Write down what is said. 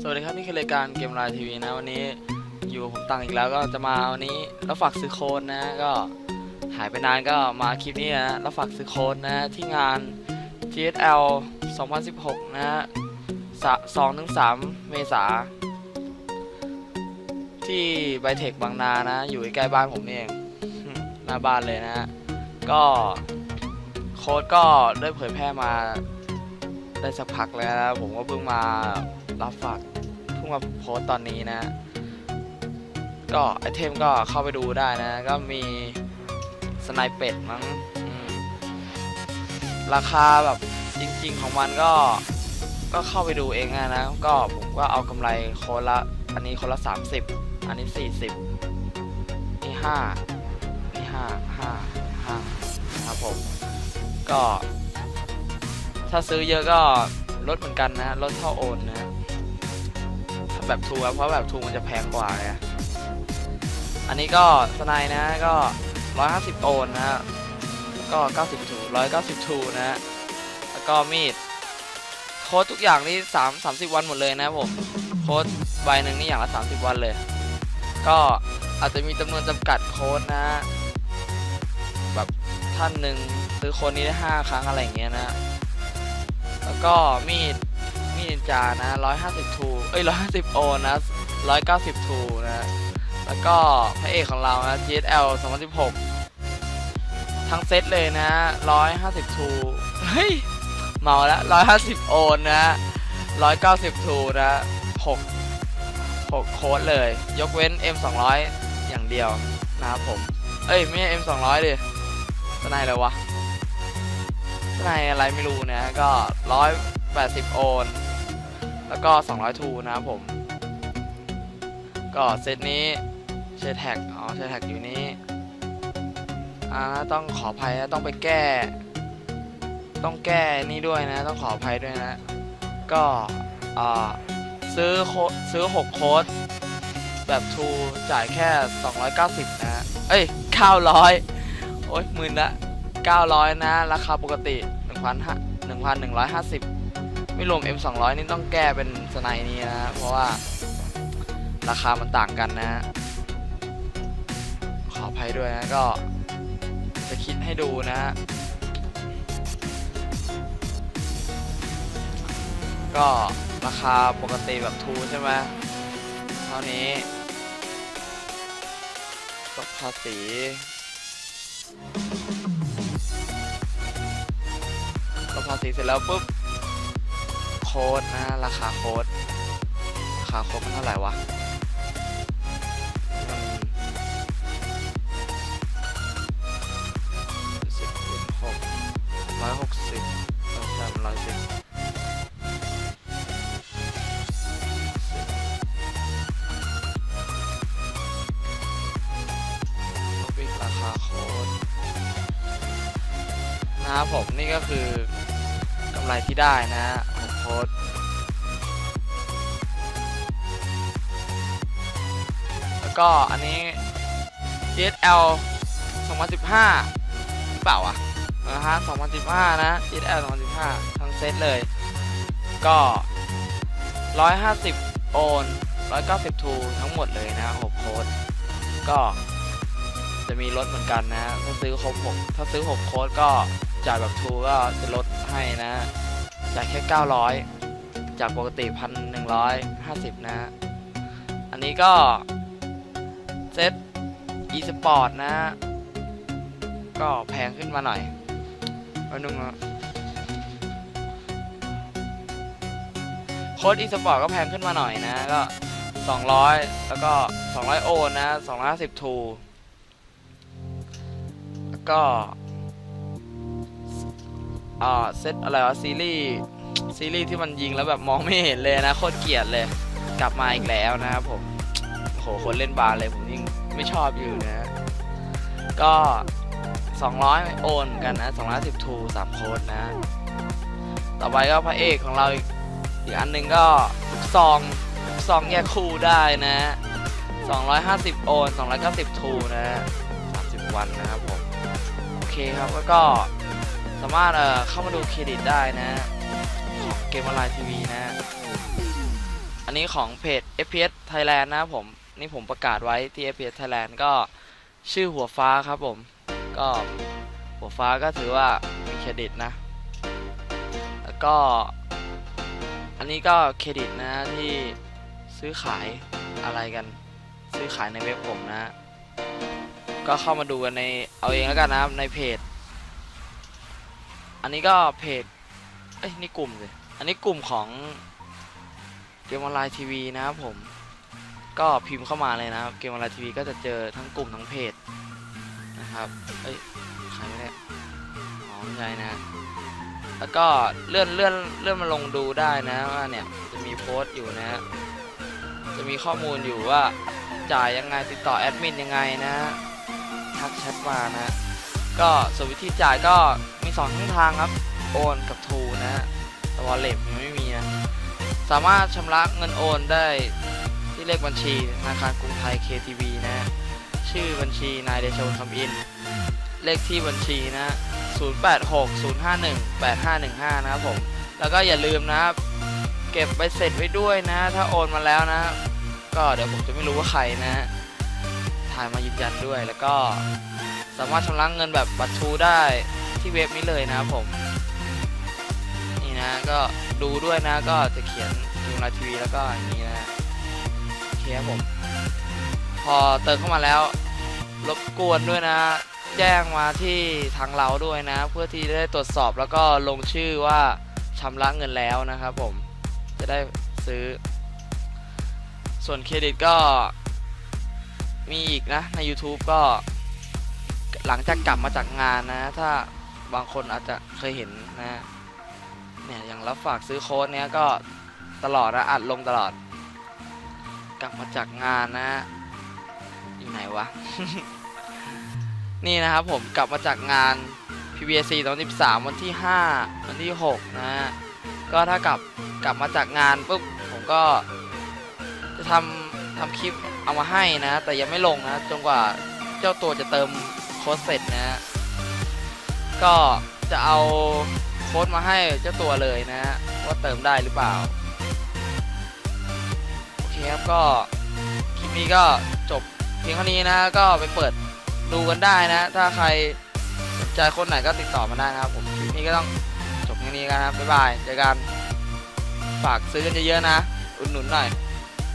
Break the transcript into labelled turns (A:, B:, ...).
A: สวัสดีครับนี่คือรายการเกมไลน์ทีวีนะวันนี้อยู่ผมตังอีกแล้วก็จะมาวันนี้แล้วฝากซื้อโค้ดนะก็หายไปนานก็มาคลิปนี้นะแล้วฝากซื้อโค้ดนะที่งาน TSL 2016นะสองถึงสามเมษาที่ไบเทคบางนานะ อยู่ใกล้บ้านผมเองหน้าบ้านเลยนะ ก็โค้ดก็ได้เผยแพร่มาได้สักพักแล้วนะผมก็เพิ่งมารับฝาก พิ่งมาโพสต์ตอนนี้นะ ก็ไอเทมก็เข้าไปดูได้นะ ก็มีสไนเป็ดมั้งราคาแบบจริง ๆ ของมันก็ก็เข้าไปดูเองนะ ก็ผมก็เอากำไรคนละ อันนี้คนละ 30 อันนี้ 40 นี่ 5 นี่ 5 5 5นะครับผม ก็ ถ้าซื้อเยอะก็ลดเหมือนกันนะลดเท่าโอนนะ แบบทูครับเพราะแบบทูมันจะแพงกว่าไงอันนี้ก็สไนนะก็ 150 โอนนะก็ 90ทู190ทูนะแล้วก็มีดโค้ดทุกอย่างนี่3 30 วันหมดเลยนะผมโค้ดใบหนึ่งนี่อย่างละ 30 วันเลย ก็อาจจะมีจำนวนจำกัดโค้ดนะ แบบท่านหนึ่งซื้อโค้ดนี้ได้ 5 ครั้งอะไรอย่างเงี้ยนะ แล้วก็มีด นินจานะ 150ทูเอ้ย 150โอนะ 190ทูนะ แล้วก็พระเอกของเรานะ GSL 2016 ทั้งเซตเลยนะ 150ทูเฮ้ย เมาแล้ว 150โอนนะ 190ทูนะ 6 6 โค้ดเลย ยกเว้น M 200 อย่างเดียวนะครับผม เอ้ย ไม่ใช่ M 200 ดิสไนเลยวะในอะไรไม่รู้นะ ก็ 180 โอน แล้วก็ 200 ทูนะครับผม ก็เซตนี้ใช้แท็กอ๋อใช้แท็กอยู่นี้อ่าต้องขออภัยนะต้องไปแก้ ต้องแก้นี่ด้วยนะ ต้องขออภัยด้วยนะ ก็อ่าซื้อโคซื้อ 6 โค้ดแบบทูจ่ายแค่ 290 นะ เอ้ย 900 โอ๊ยหมื่นละ 900 นะ ราคาปกติ 1,150 ไม่รวม M 200 นี่ต้องแก้เป็นสไนนี้นะ เพราะว่าราคามันต่างกันนะ ขออภัยด้วยนะก็จะคิดให้ดูนะก็ราคาปกติแบบทูใช่ไหมเท่านี้ตกภาษีลดภาษีเสร็จแล้วปุ๊บ ค้ดนะ ราคาโค้ดราคาโค้ดมันเท่าไหร่วะสิบหกร้อยหกสิบต้องจำร้อยสิบลบอีกราคาโค้ดนะครับผมนี่ก็คือกำไรที่ได้นะ ฮะขอดแล้วก็อันนี้ GSL 2015เปล่าอะนะฮะ2015 นะ GSL 2015 ทั้งเซตเลย ก็ 150 โอน 190 ทูทั้งหมดเลยนะ 6 โค้ด ก็จะมีลดเหมือนกันนะ ถ้าซื้อครบ6ถ้าซื้อ 6 โค้ดก็จ่ายแบบทูก็จะลดให้นะ จายแค่ 900 จากปกติ 1,150นะอันนี้ก็เซต e-sport นะ ก็แพงขึ้นมาหน่อยมาดูนะโค้ด e-sport ก็แพงขึ้นมาหน่อยนะ ก็ 200 แล้วก็ 200 โอนนะ250ทูแล้วก็ อ่าเซตอะไรวะซีรีส์ซีรีส์ที่มันยิงแล้วแบบมองไม่เห็นเลยนะโคตรเกลียดเลย กลับมาอีกแล้วนะครับผมโหคนเล่นบาสเลยผมยิ่งไม่ชอบอยู่นะ ก็ 200 โอนเหมือนกันนะ210ทู3โค้ดนะ ต่อไปก็พระเอกของเราอีกอีกอันหนึงก็ซองซองแยกคู่ได้นะ 250 โอน 290ทูนะ30 วันนะครับผม โอเคครับแล้วก็ สามารถเอ่อเข้ามาดูเครดิตได้นะของเกมออนไลน์ทีวีนะ อันนี้ของเพจ FPS Thailand นะผม นี่ผมประกาศไว้ที่ FPS Thailand ก็ชื่อหัวฟ้าครับผม ก็หัวฟ้าก็ถือว่ามีเครดิตนะ แล้วก็ อันนี้ก็เครดิตนะที่ซื้อขายอะไรกัน ซื้อขายในเว็บผมนะ ก็เข้ามาดูกันในเอาเองแล้วกันนะในเพจ อันนี้ก็เพจเอ้ยนี่กลุ่มสิอันนี้กลุ่มของเกมออนไลน์ทีวีนะครับผม ก็พิมพ์เข้ามาเลยนะเกมออนไลน์ทีวีก็จะเจอทั้งกลุ่มทั้งเพจนะครับเอ้ยใครไม่ได้อ๋อไม่ใช่นะ แล้วก็เลื่อนเลื่อนเลื่อนมาลงดูได้นะว่าเนี่ยจะมีโพสต์อยู่นะ จะมีข้อมูลอยู่ว่าจ่ายยังไงติดต่อแอดมินยังไงนะทักแชทมานะ ก็ส่วนวิธีจ่ายก็ สองช่องทางครับ โอนกับทูนะฮะแต่วอลเล็ตยังไม่มีนะ สามารถชำระเงินโอนได้ที่เลขบัญชีธนาคารกรุงไทย KTV นะ ชื่อบัญชีนายเดชนคำอิน เลขที่บัญชีนะ 0860518515 นะครับผม แล้วก็อย่าลืมนะครับ เก็บใบเสร็จไว้ด้วยนะ ถ้าโอนมาแล้วนะ ก็เดี๋ยวผมจะไม่รู้ว่าใครนะถ่ายมายืนยันด้วย แล้วก็สามารถชำระเงินแบบบัตรทูได้ ที่เว็บนี้เลยนะครับผม นี่นะก็ดูด้วยนะก็จะเขียนดูน์ทีวีแล้วก็อย่างนี้นะโอเคครับผม พอเติมเข้ามาแล้วรบกวนด้วยนะ แจ้งมาที่ทางเราด้วยนะ เพื่อที่จะได้ตรวจสอบแล้วก็ลงชื่อว่าชำระเงินแล้วนะครับผมจะได้ซื้อ ส่วนเครดิตก็มีอีกนะ ใน YouTube ก็หลังจากกลับมาจากงานนะ ถ้า บางคนอาจจะเคยเห็นนะเนี่ยอย่างรับฝากซื้อโค้ดเนี้ยก็ตลอดนะอัดลงตลอด กลับมาจากงานนะอยู่ไหนวะ นี่นะครับผมกลับมาจากงาน PBC ตอน13 วันที่ 5 วันที่ 6 นะฮะก็ถ้ากลับกลับมาจากงานปุ๊บผมก็จะทำทำคลิปเอามาให้นะ แต่ยังไม่ลงนะจนกว่าเจ้าตัวจะเติมโค้ดเสร็จนะฮะ ก็จะเอาโค้ดมาให้เจ้าตัวเลยนะฮะว่าเติมได้หรือเปล่า โอเคครับก็คลิปนี้ก็จบเพียงเท่านี้นะก็ไปเปิดดูกันได้นะ ถ้าใครสนใจคนไหนก็ติดต่อมาได้นะครับผมคลิปนี้ก็ต้องจบเพียงนี้กันนะครับบ๊ายบายเจอกันฝากซื้อกันเยอะๆนะ อุดหนุนหน่อย